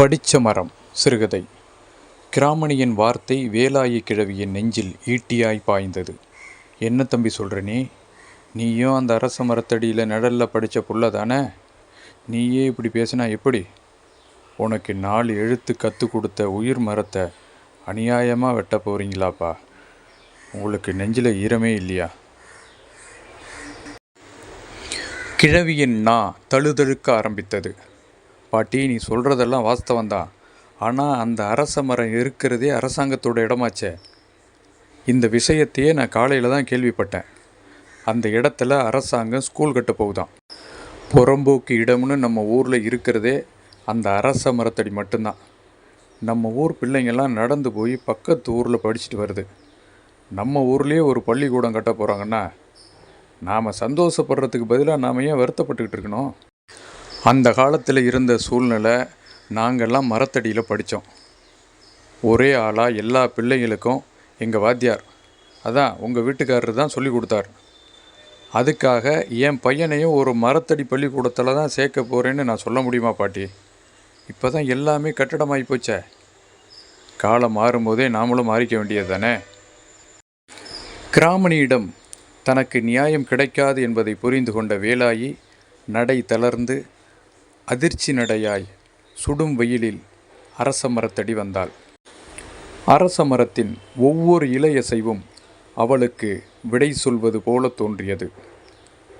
படித்த மரம் சிறுகதை. கிராமணியின் வார்த்தை வேலாயி கிழவியின் நெஞ்சில் ஈட்டியாய் பாய்ந்தது. என்ன தம்பி சொல்கிறனே நீ? நீயும் அந்த அரச மரத்தடியில் நிழல்ல படித்த புள்ள தானே? நீயே இப்படி பேசினா எப்படி? உனக்கு நாலு எழுத்து கற்றுக் கொடுத்த உயிர் மரத்தை அநியாயமாக வெட்ட போகிறீங்களாப்பா உங்களுக்கு நெஞ்சில் ஈரமே இல்லையா? கிழவியின் நா தழுதழுக்க ஆரம்பித்தது. பாட்டி நீ சொல்கிறதெல்லாம் வாஸ்தவம் தான் ஆனால் அந்த அரச மரம் இருக்கிறதே அரசாங்கத்தோட இடமாச்சே. இந்த விஷயத்தையே நான் காலையில் தான் கேள்விப்பட்டேன். அந்த இடத்துல அரசாங்கம் ஸ்கூல் கட்ட போகுதான் புறம்போக்கு இடம்னு நம்ம ஊரில் இருக்கிறதே அந்த அரச மரத்தடி மட்டும்தான். நம்ம ஊர் பிள்ளைங்கள்லாம் நடந்து போய் பக்கத்து ஊரில் படிச்சுட்டு வருது. நம்ம ஊர்லேயே ஒரு பள்ளிக்கூடம் கட்ட போகிறாங்கன்னா நாம் சந்தோஷப்படுறதுக்கு பதிலாக நாம் ஏன் வருத்தப்பட்டுக்கிட்டு இருக்கணும்? அந்த காலத்தில் இருந்த சூழ்நிலை நாங்கள்லாம் மரத்தடியில் படித்தோம் ஒரே ஆளாக எல்லா பிள்ளைங்களுக்கும் எங்கள் வாத்தியார் அதான் உங்கள் வீட்டுக்காரர் தான் சொல்லி கொடுத்தார். அதுக்காக என் பையனையும் ஒரு மரத்தடி பள்ளிக்கூடத்தில் தான் சேர்க்க போகிறேன்னு நான் சொல்ல முடியுமா பாட்டி? இப்போ தான் எல்லாமே கட்டடமாகி போச்சே. காலம் மாறும்போதே நாமளும் மாறிக்க வேண்டியது தானே? கிராமணியிடம் தனக்கு நியாயம் கிடைக்காது என்பதை புரிந்து கொண்ட வேலாயி நடை தளர்ந்து அதிர்ச்சி நடையாய் சுடும் வெயிலில் அரச மரத்தடி வந்தாள். அரச மரத்தின் ஒவ்வொரு இலையசைவும் அவளுக்கு விடை சொல்வது போல தோன்றியது.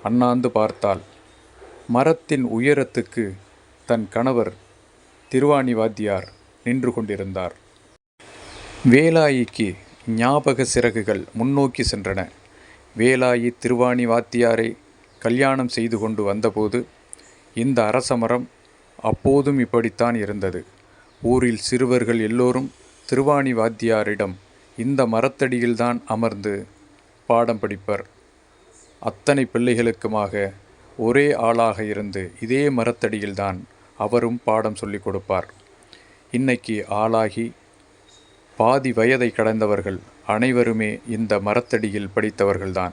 அண்ணாந்து பார்த்தாள் மரத்தின் உயரத்துக்கு தன் கணவர் திருவாணி வாத்தியார் நின்று கொண்டிருந்தார். வேலாயிக்கு ஞாபக சிறகுகள் முன்னோக்கி சென்றன. வேலாயி திருவாணி வாத்தியாரை கல்யாணம் செய்து கொண்டு வந்தபோது இந்த அரசமரம் அப்போதும் இப்படித்தான் இருந்தது. ஊரில் சிறுவர்கள் எல்லோரும் திருவாணி வாத்தியாரிடம் இந்த மரத்தடியில்தான் அமர்ந்து பாடம் படிப்பர். அத்தனை பிள்ளைகளுக்குமாக ஒரே ஆளாக இருந்து இதே மரத்தடியில்தான் அவரும் பாடம் சொல்லிக் கொடுப்பார். இன்னைக்கு ஆளாகி பாதி வயதை கடந்தவர்கள் அனைவருமே இந்த மரத்தடியில் படித்தவர்கள்தான்.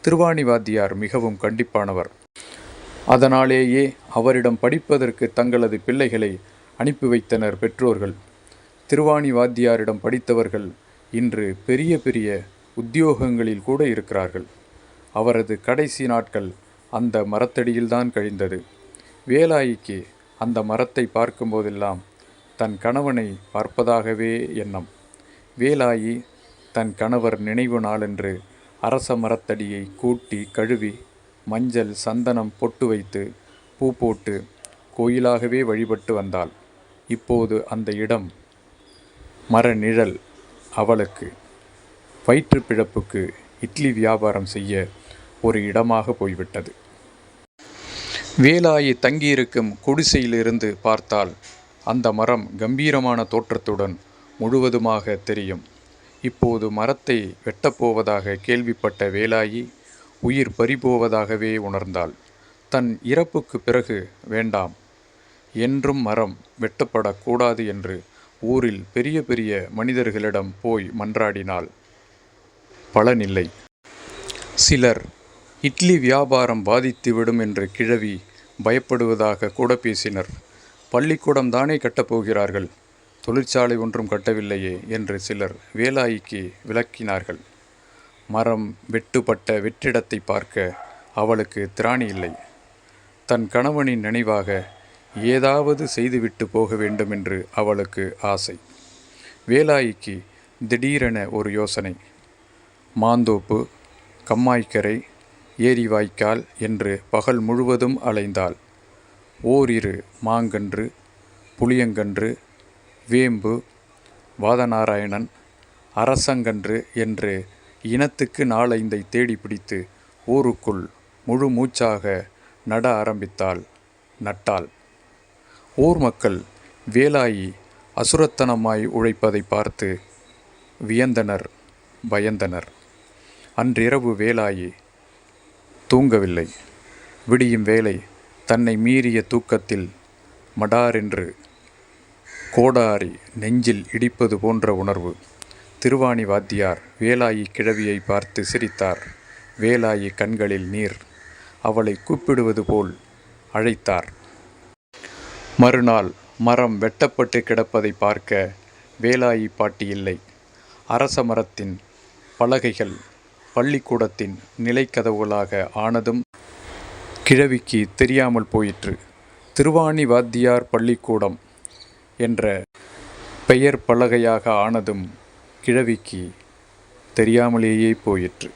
திருவாணி வாத்தியார் மிகவும் கண்டிப்பானவர். அதனாலேயே அவரிடம் படிப்பதற்கு தங்களது பிள்ளைகளை அனுப்பி வைத்தனர் பெற்றோர்கள். திருவாணி வாத்தியாரிடம் படித்தவர்கள் இன்று பெரிய பெரிய உத்தியோகங்களில் கூட இருக்கிறார்கள். அவரது கடைசி நாட்கள் அந்த மரத்தடியில்தான் கழிந்தது. வேலாயிக்கு அந்த மரத்தை பார்க்கும்போதெல்லாம் தன் கணவனை பார்ப்பதாகவே எண்ணம். வேலாயி தன் கணவர் நினைவு நாளென்று அரச மரத்தடியை கூட்டி கழுவி மஞ்சள் சந்தனம் பொட்டு வைத்து பூ போட்டு கோயிலாகவே வழிபட்டு வந்தாள். இப்போது அந்த இடம் மர நிழல் அவளுக்கு. வயிற்று பிழப்புக்கு இட்லி வியாபாரம் செய்ய ஒரு இடமாக போய்விட்டது. வேலாயி தங்கியிருக்கும் குடிசையிலிருந்து பார்த்தால் அந்த மரம் கம்பீரமான தோற்றத்துடன் முழுவதுமாக தெரியும். இப்போது மரத்தை வெட்டப்போவதாக கேள்விப்பட்ட வேலாயி உயிர் பறிபோவதாகவே உணர்ந்தாள். தன் இறப்புக்கு பிறகு வேண்டாம் என்றும் மரம் வெட்டப்படக்கூடாது என்று ஊரில் பெரிய பெரிய மனிதர்களிடம் போய் மன்றாடினாள். பலனில்லை. சிலர் இட்லி வியாபாரம் பாதித்துவிடும் என்று கிழவி பயப்படுவதாக கூட பேசினர். பள்ளிக்கூடம் தானே கட்டப்போகிறார்கள் தொழிற்சாலை ஒன்றும் கட்டவில்லையே என்று சிலர் வேலாயிக்கு விளக்கினார்கள். மரம் வெட்டுப்பட்ட வெற்றிடத்தை பார்க்க அவளுக்கு திராணி இல்லை. தன் கணவனின் நினைவாக ஏதாவது செய்துவிட்டு போக வேண்டும் என்று அவளுக்கு ஆசை. வேலாயிக்கு திடீரென ஒரு யோசனை. மாந்தோப்பு கம்மாய்க்கரை ஏரி வாய்க்கால் என்று பகல் முழுவதும் அலைந்தாள். ஓரிரு மாங்கன்று புளியங்கன்று வேம்பு வாதநாராயணன் அரசங்கன்று என்று இனத்துக்கு நாளைந்தை தேடி பிடித்து ஊருக்குள் முழு மூச்சாக நட ஆரம்பித்தாள் நட்டாள். ஊர் மக்கள் வேலாயி அசுரத்தனமாய் உழைப்பதை பார்த்து வியந்தனர் பயந்தனர். அன்றிரவு வேலாயி தூங்கவில்லை. விடியும் வேலை தன்னை மீறிய தூக்கத்தில் மடாரென்று கோடாரி நெஞ்சில் இடிப்பது போன்ற உணர்வு. திருவாணி வாத்தியார் வேலாயி கிழவியை பார்த்து சிரித்தார். வேலாயி கண்களில் நீர். அவளை கூப்பிடுவது போல் அழைத்தார். மறுநாள் மரம் வெட்டப்பட்டு கிடப்பதை பார்க்க வேலாயி பாட்டி இல்லை. அரச மரத்தின் பலகைகள் பள்ளிக்கூடத்தின் நிலைக்கதவுகளாக ஆனதும் கிழவிக்கு தெரியாமல் போயிற்று. திருவாணி வாத்தியார் பள்ளிக்கூடம் என்ற பெயர் பலகையாக ஆனதும் கிழவிக்கு தெரியாமலேயே போயிற்று.